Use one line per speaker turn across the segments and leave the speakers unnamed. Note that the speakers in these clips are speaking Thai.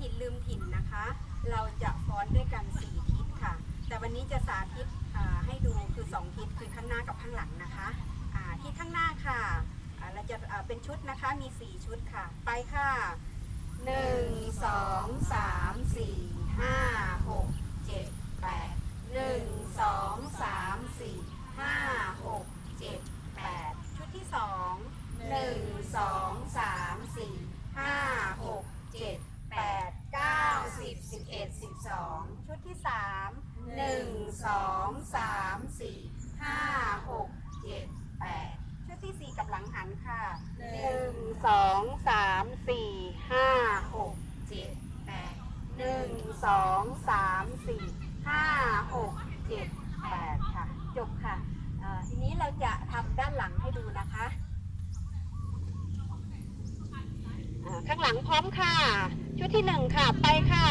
ถิ่นลืมถิ่นนะคะ เราจะฟ้อนด้วยกันสี่ทิศค่ะ แต่วันนี้จะสาธิตให้ดูคือสองทิศคือข้างหน้ากับข้างหลังนะคะที่ข้างหน้าค่ะเราจะเป็นชุดนะคะมีสี่ชุดค่ะ ไปค่ะหนึ่งสองสามสี่ห้าหกเจ็ดแปดหนึ่งสองสามสี่ห้าหกเจ็ดแปดชุดที่สองหนึ่งสองสามสี่ห้าหกเจ็ดแปดเก้าสิบสิบ เอ็ดสิบสองชุดที่สามหนึ่งสองสามสี่ห้าหกเจ็ดแปดชุดที่สี่กับหลังหันค่ะหนึ่งสองสามสี่ห้าหกเจ็ดแปดหนึ่งสองสามสี่ห้าหกเจ็ดแปดค่ะ จบค่ะทีนี้เราจะทำด้านหลังให้ดูนะคะข้างหลังพร้อมค่ะ ชุดที่หนึ่งค่ะ ไปค่ะ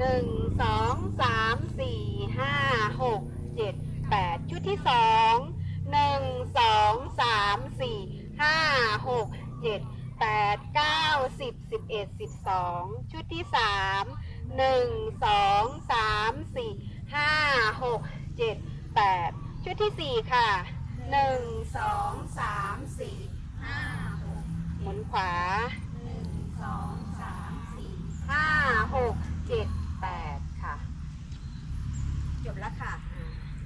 หนึ่งสองสามสี่ห้าหกเจ็ดแปดชุดที่สองหนึ่งสองสามสี่ห้าหกเจ็ดแปดเก้าสิบสิบเอ็ดสิบสองชุดที่สามหนึ่งสองสามสี่ห้าหกเจ็ดแปดชุดที่สี่ค่ะหนึ่งสองสามสี่ห้าหกหมุนขวา ค่ะ